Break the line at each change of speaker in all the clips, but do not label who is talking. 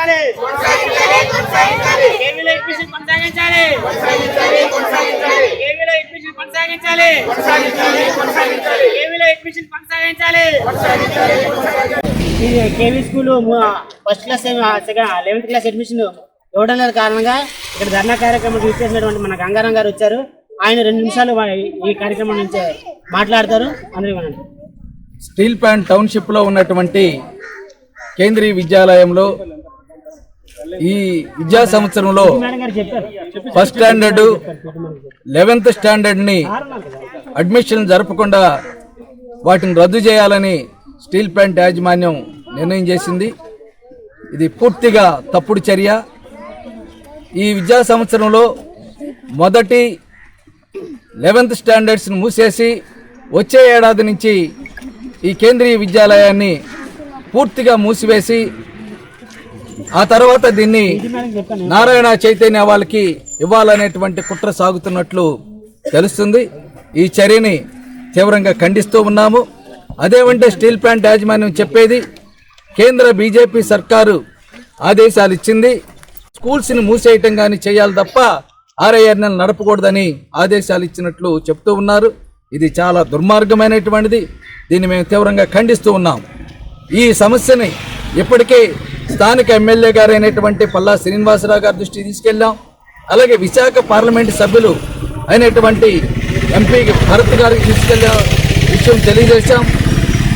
కొనసాగించాలి. కేవీలో అడ్మిషన్ కొనసాగించాలి. కేవీలో అడ్మిషన్ కొనసాగించాలి. కేవీలో అడ్మిషన్ కొనసాగించాలి. ఈ KV school first class second eleventh class admission ఇవ్వడం లేదు కారణంగా ఇక్కడ ధర్నా కార్యక్రమం చేసినటువంటి మన గంగారాం గారు వచ్చారు. ఆయన రెండు నిమిషాలు ఈ కార్యక్రమం నుంచి మాట్లాడతారు. అందరూ
స్టీల్ ప్లాంట్ టౌన్షిప్లో ఉన్నటువంటి కేంద్రీయ విద్యాలయంలో ఈ విద్యా సంవత్సరంలో ఫస్ట్ స్టాండర్డ్ లెవెన్త్ స్టాండర్డ్ని అడ్మిషన్ జరపకుండా వాటిని రద్దు చేయాలని స్టీల్ ప్లాంట్ యాజమాన్యం నిర్ణయం చేసింది. ఇది పూర్తిగా తప్పుడు చర్య. ఈ విద్యా సంవత్సరంలో మొదటి లెవెన్త్ స్టాండర్డ్స్ని మూసేసి వచ్చే ఏడాది నుంచి ఈ కేంద్రీయ విద్యాలయాన్ని పూర్తిగా మూసివేసి ఆ తర్వాత దీన్ని నారాయణ చైతన్య వాళ్ళకి ఇవ్వాలనేటువంటి కుట్ర సాగుతున్నట్లు తెలుస్తుంది. ఈ చర్యని తీవ్రంగా ఖండిస్తూ ఉన్నాము. అదేమంటే స్టీల్ ప్లాంట్ యాజమాన్యం చెప్పేది కేంద్ర బీజేపీ సర్కారు ఆదేశాలు ఇచ్చింది స్కూల్స్ని మూసేయటం కానీ చేయాలి తప్ప ఆర్ఐఆర్ఎల్ నడపకూడదని ఆదేశాలు ఇచ్చినట్లు చెప్తూ ఉన్నారు. ఇది చాలా దుర్మార్గమైనటువంటిది. దీన్ని మేము తీవ్రంగా ఖండిస్తూ ఉన్నాం ఈ సమస్యని ఇప్పటికే స్థానిక ఎమ్మెల్యే గారైనటువంటి పల్లా శ్రీనివాసరావు గారి దృష్టికి తీసుకెళ్ళాం. అలాగే విశాఖ పార్లమెంటు సభ్యులు అయినటువంటి ఎంపీ భరత్ గారికి తీసుకెళ్ళే విషయం తెలియజేశాం.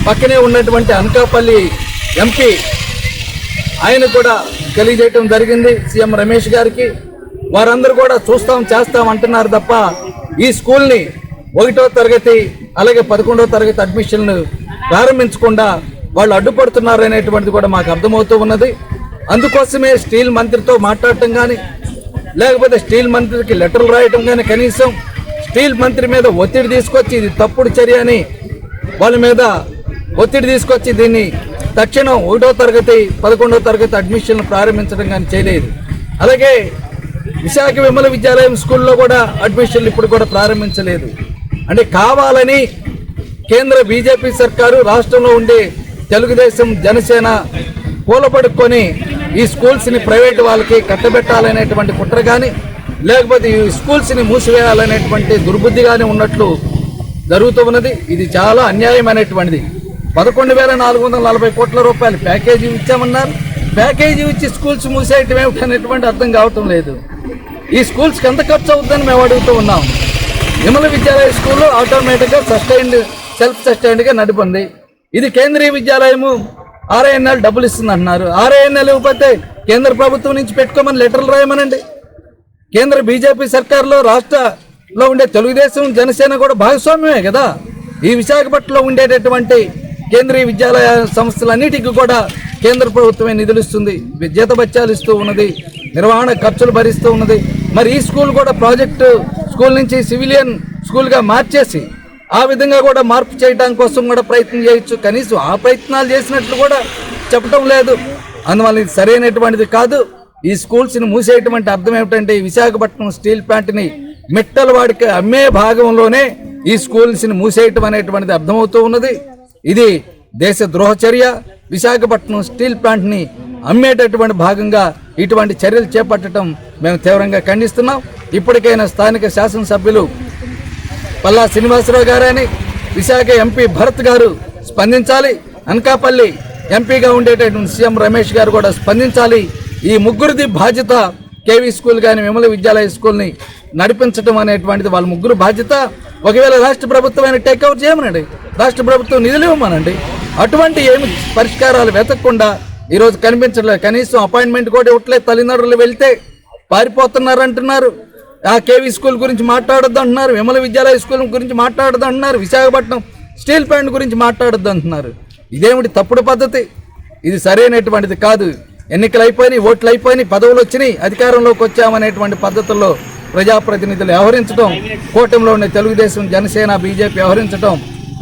పక్కనే ఉన్నటువంటి అనకాపల్లి ఎంపీ ఆయన కూడా తెలియజేయటం జరిగింది సీఎం రమేష్ గారికి. వారందరూ కూడా చూస్తాం చేస్తాం అంటున్నారు తప్ప ఈ స్కూల్ని ఒకటో తరగతి అలాగే పదకొండో తరగతి అడ్మిషన్లు ప్రారంభించకుండా వాళ్ళు అడ్డుపడుతున్నారు అనేటువంటిది కూడా మాకు అర్థమవుతూ ఉన్నది. అందుకోసమే స్టీల్ మంత్రితో మాట్లాడటం కానీ లేకపోతే స్టీల్ మంత్రికి లెటర్లు రాయటం కానీ కనీసం స్టీల్ మంత్రి మీద ఒత్తిడి తీసుకొచ్చి ఇది తప్పుడు చర్య అని వాళ్ళ మీద ఒత్తిడి తీసుకొచ్చి దీన్ని తక్షణం ఒకటో తరగతి పదకొండో తరగతి అడ్మిషన్లు ప్రారంభించడం కానీ చేయలేదు. అలాగే విశాఖ విమల విద్యాలయం స్కూల్లో కూడా అడ్మిషన్లు ఇప్పుడు కూడా ప్రారంభించలేదు. అంటే కావాలని కేంద్ర బీజేపీ సర్కారు రాష్ట్రంలో ఉండే తెలుగుదేశం జనసేన కూలబడుకొని ఈ స్కూల్స్ని ప్రైవేట్ వాళ్ళకి కట్టబెట్టాలనేటువంటి కుట్ర కానీ లేకపోతే ఈ స్కూల్స్ని మూసివేయాలనేటువంటి దుర్బుద్ధి కానీ ఉన్నట్లు జరుగుతూ ఉన్నది. ఇది చాలా అన్యాయమైనటువంటిది. పదకొండు వేల నాలుగు వందల నలభై కోట్ల రూపాయలు ప్యాకేజీ ఇచ్చామన్నారు. ప్యాకేజీ ఇచ్చి స్కూల్స్ మూసేయటం ఏమిటనేటువంటి అర్థం కావటం లేదు. ఈ స్కూల్స్కి ఎంత ఖర్చు అవుతుందని మేము అడుగుతూ ఉన్నాం. విమల విద్యాలయ స్కూల్లో ఆటోమేటిక్గా సస్టైన్డ్ సెల్ఫ్ సస్టైన్డ్గా నడిపింది. ఇది కేంద్రీయ విద్యాలయము ఆర్ఐఎన్ఎల్ డబ్బులు ఇస్తుంది అంటున్నారు ఆర్ఐఎన్ఎల్ ఇవ్వకపోతే కేంద్ర ప్రభుత్వం నుంచి పెట్టుకోమని లెటర్లు రాయమనండి. కేంద్ర బీజేపీ సర్కార్లో రాష్ట్రంలో ఉండే తెలుగుదేశం జనసేన కూడా భాగస్వామ్యమే కదా. ఈ విశాఖపట్నంలో ఉండేటటువంటి కేంద్రీయ విద్యాలయ సంస్థలన్నిటికీ కూడా కేంద్ర ప్రభుత్వమే నిధులు ఇస్తుంది. జీతబత్యాలు ఇస్తూ ఉన్నది నిర్వహణ ఖర్చులు భరిస్తూ ఉన్నది. మరి ఈ స్కూల్ కూడా ప్రాజెక్టు స్కూల్ నుంచి సివిలియన్ స్కూల్గా మార్చేసి ఆ విధంగా కూడా మార్పు చేయడం కోసం కూడా ప్రయత్నం చేయొచ్చు. కనీసం ఆ ప్రయత్నాలు చేసినట్లు కూడా చెప్పడం లేదు. అందువల్ల ఇది సరైనటువంటిది కాదు. ఈ స్కూల్స్ని మూసేటువంటి అర్థం ఏమిటంటే విశాఖపట్నం స్టీల్ ప్లాంట్ని మెట్టల వాడికి అమ్మే భాగంలోనే ఈ స్కూల్స్ని మూసేయటం అనేటువంటిది అర్థమవుతూ ఉన్నది. ఇది దేశ ద్రోహచర్య. విశాఖపట్నం స్టీల్ ప్లాంట్ని అమ్మేటటువంటి భాగంగా ఇటువంటి చర్యలు చేపట్టడం మేము తీవ్రంగా ఖండిస్తున్నాం. ఇప్పటికైనా స్థానిక శాసనసభ్యులు పల్లా శ్రీనివాసరావు గారని విశాఖ ఎంపీ భరత్ గారు స్పందించాలి. అనకాపల్లి ఎంపీగా ఉండేటటువంటి సీఎం రమేష్ గారు కూడా స్పందించాలి. ఈ ముగ్గురిది బాధ్యత కేవీ స్కూల్ కానీ విమల విద్యాలయ స్కూల్ని నడిపించడం అనేటువంటిది వాళ్ళ ముగ్గురు బాధ్యత. ఒకవేళ రాష్ట్ర ప్రభుత్వం ఆయన టేక్అవుట్ చేయమనండి. రాష్ట్ర ప్రభుత్వం నిధులు ఇవ్వమనండి. అటువంటి ఏమి పరిష్కారాలు వెతకకుండా ఈరోజు కనిపించట్లేదు. కనీసం అపాయింట్మెంట్ కూడా ఇవ్వట్లేదు. తల్లిదండ్రులు వెళ్తే పారిపోతున్నారు అంటున్నారు కేవీ స్కూల్ గురించి మాట్లాడొద్దు అంటున్నారు విమల విద్యాలయ స్కూల్ గురించి మాట్లాడద్దు అంటున్నారు విశాఖపట్నం స్టీల్ ప్లాంట్ గురించి మాట్లాడొద్దు అంటున్నారు. ఇదేమిటి తప్పుడు పద్ధతి? ఇది సరైనటువంటిది కాదు. ఎన్నికలు అయిపోయినాయి ఓట్లు అయిపోయినాయి పదవులు వచ్చినాయి అధికారంలోకి వచ్చామనేటువంటి పద్ధతుల్లో ప్రజాప్రతినిధులు వ్యవహరించడం కూటమిలో ఉన్న తెలుగుదేశం జనసేన బీజేపీ వ్యవహరించడం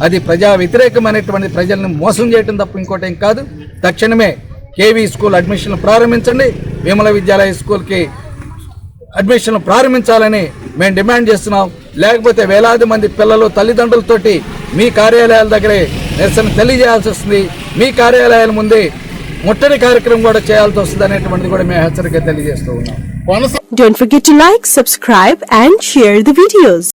అది ప్రజా వ్యతిరేకమైనటువంటి ప్రజల్ని మోసం చేయడం తప్ప ఇంకోటేం కాదు. తక్షణమే కేవీ స్కూల్ అడ్మిషన్లు ప్రారంభించండి. విమల విద్యాలయ స్కూల్కి అడ్మిషన్లు ప్రారంభించాలని మేము డిమాండ్ చేస్తున్నాం. లేకపోతే వేలాది మంది పిల్లలు తల్లిదండ్రులతోటి మీ కార్యాలయాల దగ్గరే నిరసన తెలియజేయాల్సి వస్తుంది. మీ కార్యాలయాల ముందే ముట్టడి కార్యక్రమం కూడా చేయాల్సి వస్తుంది అనేటువంటిది కూడా మేము హెచ్చరిక తెలియజేస్తూ ఉన్నాం.
Don't forget to like, subscribe and share the videos.